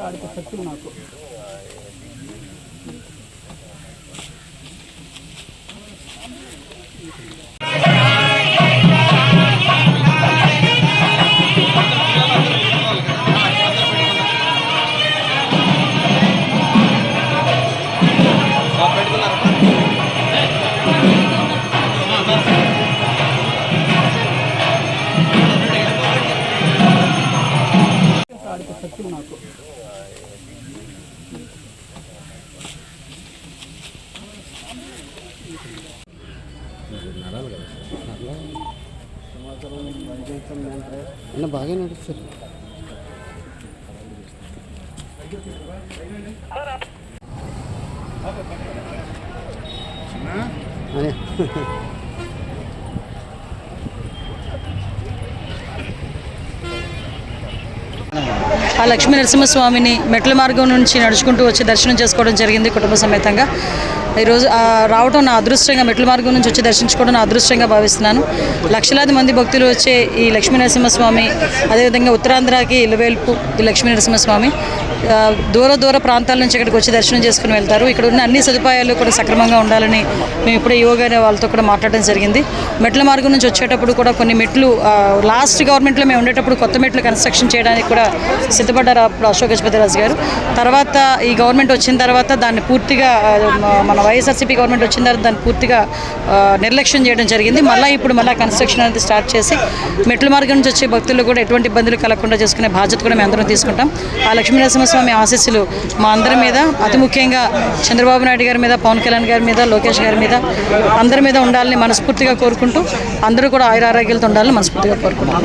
அடுத்த சத்து நாக்கும் అన్న బాగా నడుస్తారు అదే ఆ లక్ష్మీ నరసింహస్వామిని మెట్ల మార్గం నుంచి నడుచుకుంటూ వచ్చి దర్శనం చేసుకోవడం జరిగింది కుటుంబ సమేతంగా. ఈరోజు రావడం నా అదృష్టంగా మెట్ల మార్గం నుంచి వచ్చి దర్శించుకోవడం నా అదృష్టంగా భావిస్తున్నాను. లక్షలాది మంది భక్తులు వచ్చే ఈ లక్ష్మీ నరసింహస్వామి అదేవిధంగా ఉత్తరాంధ్రకి ఇలవేల్పు ఈ లక్ష్మీ నరసింహస్వామి దూర దూర ప్రాంతాల నుంచి ఇక్కడికి వచ్చి దర్శనం చేసుకుని వెళ్తారు. ఇక్కడ ఉన్న అన్ని సదుపాయాలు కూడా సక్రమంగా ఉండాలని మేము ఇప్పుడే యోగా అనే వాళ్ళతో కూడా మాట్లాడడం జరిగింది. మెట్ల మార్గం నుంచి వచ్చేటప్పుడు కూడా కొన్ని మెట్లు లాస్ట్ గవర్నమెంట్లో మేము ఉండేటప్పుడు కొత్త మెట్లు కన్స్ట్రక్షన్ చేయడానికి కూడా సిద్ధపడ్డారు అప్పుడు అశోక్ గజపతిరాజు గారు. తర్వాత ఈ గవర్నమెంట్ వచ్చిన తర్వాత దాన్ని పూర్తిగా మన వైఎస్ఆర్సీపీ గవర్నమెంట్ వచ్చిన తర్వాత దాన్ని పూర్తిగా నిర్లక్ష్యం చేయడం జరిగింది. మళ్ళీ ఇప్పుడు మళ్ళీ కన్స్ట్రక్షన్ అనేది స్టార్ట్ చేసి మెట్ల మార్గం నుంచి వచ్చే భక్తులు కూడా ఎటువంటి ఇబ్బందులు కలగకుండా చేసుకునే బాధ్యత కూడా మేము అందరం తీసుకుంటాం. ఆ లక్ష్మీనరసింహస్వామి ఆశీస్సులు మా అందరి మీద అతి ముఖ్యంగా చంద్రబాబు నాయుడు గారి మీద పవన్ కళ్యాణ్ గారి మీద లోకేష్ గారి మీద అందరి మీద ఉండాలని మనస్ఫూర్తిగా కోరుకుంటూ అందరూ కూడా ఆయురారోగ్యాలతో ఉండాలని మనస్ఫూర్తిగా కోరుకుంటున్నాం.